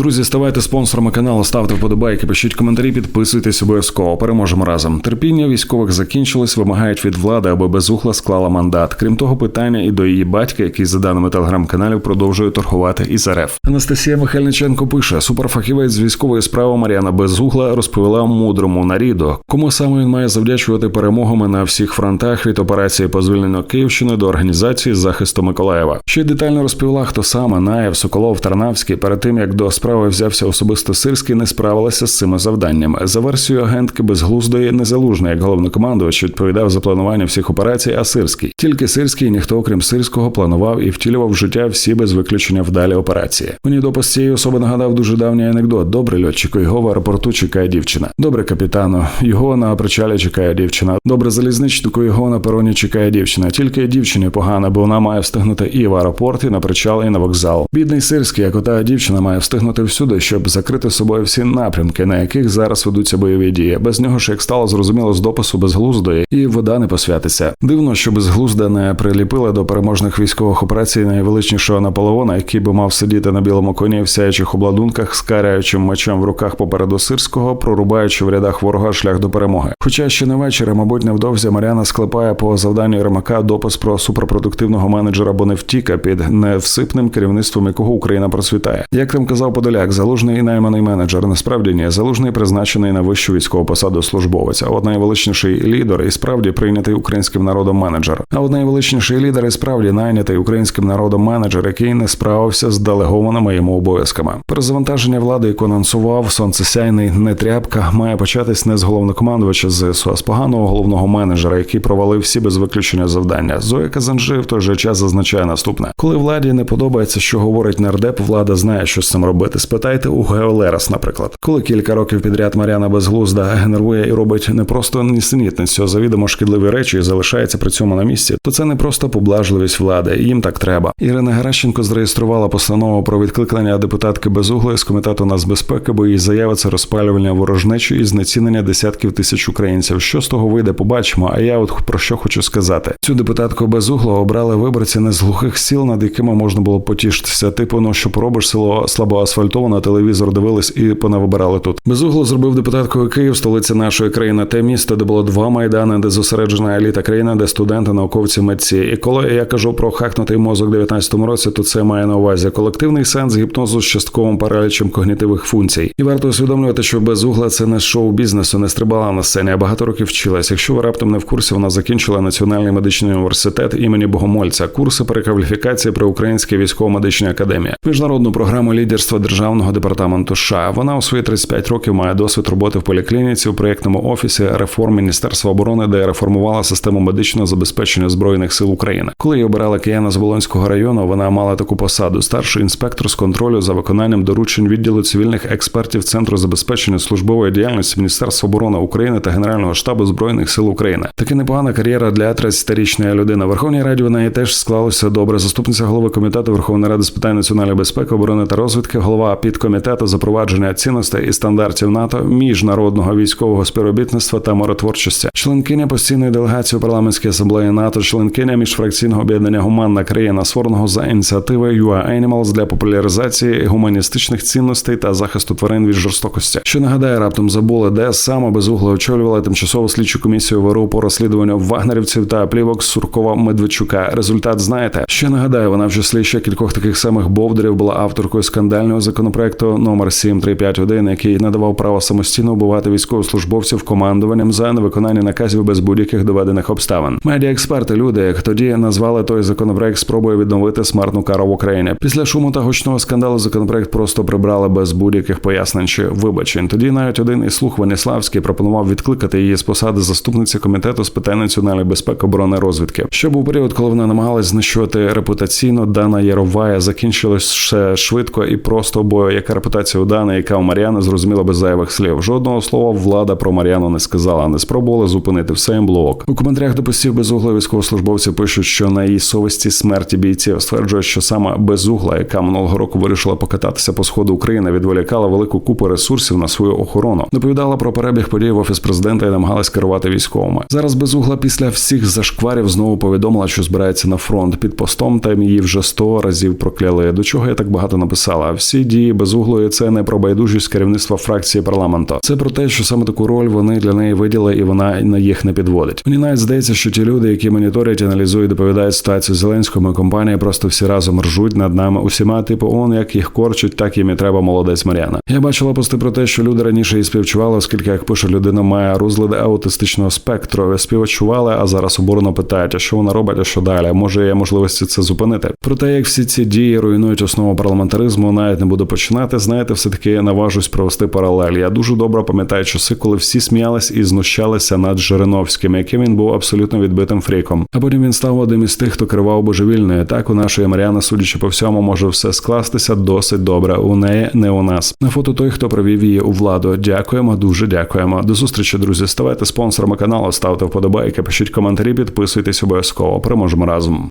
Друзі, ставайте спонсорами каналу, ставте вподобайки, пишіть коментарі, підписуйтесь обов'язково. Переможемо разом. Терпіння військових закінчилось, вимагають від влади, аби безухла склала мандат. Крім того, питання і до її батька, який за даними телеграм-каналів продовжує торгувати із РФ. Анастасія Михайліченко пише: суперфахівець з військової справи Мар'яна Безугла розповіла мудрому наріду, кому саме він має завдячувати перемогами на всіх фронтах від операції по звільненню Київщини до організації захисту Миколаєва. Ще детально розповіла, хто саме Наєв, Соколов, Тарнавський перед тим як до справи взявся особисто Сирський, не справилася з цими завданнями. За версією агентки безглуздої незалужної, як головнокомандувач відповідав за планування всіх операцій, а Сирський. Тільки Сирський, ніхто окрім Сирського, планував і втілював життя всі без виключення вдалі операції. Мені допис цієї особи нагадав дуже давній анекдот. Добре, льотчику, його в аеропорту чекає дівчина. Добре, капітану, його на причалі чекає дівчина. Добре, залізничнику, його на пероні чекає дівчина. Тільки дівчині погано, бо вона має встигнути і в аеропорт, і на причал, і на вокзал. Бідний Сирський, як ота дівчина, має встигнути всюди, щоб закрити собою всі напрямки, на яких зараз ведуться бойові дії. Без нього ж як стало зрозуміло з допису безглуздої, і вода не посвятиться. Дивно, що безглузда не приліпила до переможних військових операцій найвеличнішого Наполеона, який би мав сидіти на білому коні в сяючих обладунках, з каряючим мечем в руках попереду сирського, прорубаючи в рядах ворога шлях до перемоги. Хоча ще не вечір, мабуть, невдовзі Маріана склепає по завданню Єрмака допис про суперпродуктивного менеджера Боневтіка під невсипним керівництвом якого Україна процвітає. Як там казав Подоляк, залужний найманий менеджер насправді ні, залужний призначений на вищу військову посаду службовець. А от найвеличніший лідер і справді прийнятий українським народом менеджер. А от найвеличніший лідер і справді найнятий українським народом менеджер, який не справився з делегованими йому обов'язками. Перезавантаження влади, яку анонсував сонцесяйний нетряпка, має початись не з головнокомандувача ЗСУ, а з поганого головного менеджера, який провалив всі без виключення завдання. Зоя Казанжи в той же час зазначає наступне: коли владі не подобається, що говорить нардеп, влада знає, що з цим робити. Спитайте у Геолерас, наприклад, коли кілька років підряд Мар'яна Безглузда генерує і робить не просто нісенітницю, а завідомо шкідливі речі і залишається при цьому на місці, то це не просто поблажливість влади, їм так треба. Ірина Геращенко зареєструвала постанову про відкликання депутатки Безуглої з комітету нацбезпеки, бо її заява це розпалювання ворожнечі і знецінення десятків тисяч українців. Що з того вийде, побачимо. А я от про що хочу сказати: цю депутатку Безуглу обрали виборці не з глухих сіл, над якими можна було потішитися. Типу, ну що поробиш село слабо асфальтоване, телевізор дивились і понавибирали тут. Безугло зробив депутаткою Київ, столиця нашої країни, те місто, де було два майдани, де зосереджена еліта країни, де студенти, науковці, митці. І коли я кажу про хакнутий мозок в 19-му році, то це має на увазі колективний сенс гіпнозу з частковим паралічем когнітивних функцій. І варто усвідомлювати, що безугла це не шоу бізнесу, не стрибала на сцені, а багато років вчилась. Якщо ви раптом не в курсі, вона закінчила Національний медичний університет імені Богомольця, курси перекваліфікації при Українській військово-медичній академії, міжнародну програму лідерства державного департаменту США. Вона у свої 35 років має досвід роботи в поліклініці у проєктному офісі реформ Міністерства оборони, де реформувала систему медичного забезпечення збройних сил України. Коли її обирали кияна з Волонського району, вона мала таку посаду: старший інспектор з контролю за виконанням доручень відділу цивільних експертів Центру забезпечення службової діяльності Міністерства оборони України та Генерального штабу збройних сил України. Таки непогана кар'єра для 30-річної людини. Верховній Раді вона і теж склалося добре. Заступниця голови комітету Верховної Ради з питань національної безпеки, оборони та розвідки, голова підкомітету запровадження цінностей і стандартів НАТО, міжнародного військового співробітництва та миротворчості, членкиня постійної делегації у парламентській асамблеї НАТО, членкиня міжфракційного об'єднання Гуманна країна, створеного за ініціативи UA Animals для популяризації гуманістичних цінностей та захисту тварин від жорстокості. Що нагадає, раптом забули, де саме безугло очолювала тимчасову слідчу комісію ВРУ по розслідуванню вагнерівців та плівок Суркова Медведчука. Результат знаєте. Ще нагадаю, вона в числі ще кількох таких самих бовдарів була авторкою скандального законопроекту номер 7351, який надавав право самостійно вбивати військовослужбовців командуванням за невиконання наказів без будь-яких доведених обставин. Медіа експерти, люди, як тоді назвали той законопроект спробою відновити смертну кару в Україні. Після шуму та гучного скандалу законопроект просто прибрали без будь-яких пояснень чи вибачень. Тоді навіть один із слух Веніславський пропонував відкликати її з посади заступниці комітету з питань національної безпеки, оборони розвідки. Що був період, коли вона намагалась знищувати репутаційно, Дана Яровая все швидко і просто, бо яка репутація у Дани, яка у Мар'яни зрозуміла без зайвих слів. Жодного слова влада про Мар'яну не сказала, не спробували зупинити все їм блок. У коментарях до постів безугла військовослужбовці пишуть, що на її совісті смерті бійців стверджує, що саме безугла, яка минулого року вирішила покататися по сходу України, відволікала велику купу ресурсів на свою охорону. Доповідала про перебіг подій в офіс президента і намагалась керувати військовими. Зараз безугла після всіх зашкварів знову повідомила, що збирається на фронт під постом. Там її вже сто разів прокляли. До чого я так багато написала? Всі дії безуглої це не про байдужість керівництва фракції парламенту. Це про те, що саме таку роль вони для неї виділи, і вона на їх не підводить. Мені навіть здається, що ті люди, які моніторять, аналізують, доповідають ситуацію Зеленському і компанії, просто всі разом ржуть над нами усіма. Типу, он як їх корчуть, так їм і треба молодець Мар'яна. Я бачила пости про те, що люди раніше і співчували, оскільки як пише людина має розлади аутистичного спектру. Співчували, а зараз обурено питають, а що вона робить, а що далі? Може є можливості це зупинити. Про те, як всі ці дії руйнують основу парламентаризму, навіть не буду починати. Знаєте, все таки наважусь провести паралель. Я дуже добре пам'ятаю часи, коли всі сміялись і знущалися над Жириновським, яким він був абсолютно відбитим фріком. А потім він став одним із тих, хто керував божевільною. Так у нашої Маріани, судячи по всьому, може все скластися досить добре. У неї не у нас. На фото той, хто привів її у владу. Дякуємо, дуже дякуємо. До зустрічі, друзі. Ставайте спонсорами каналу, ставте вподобайки, пишіть коментарі, підписуйтесь обов'язково. Переможемо разом.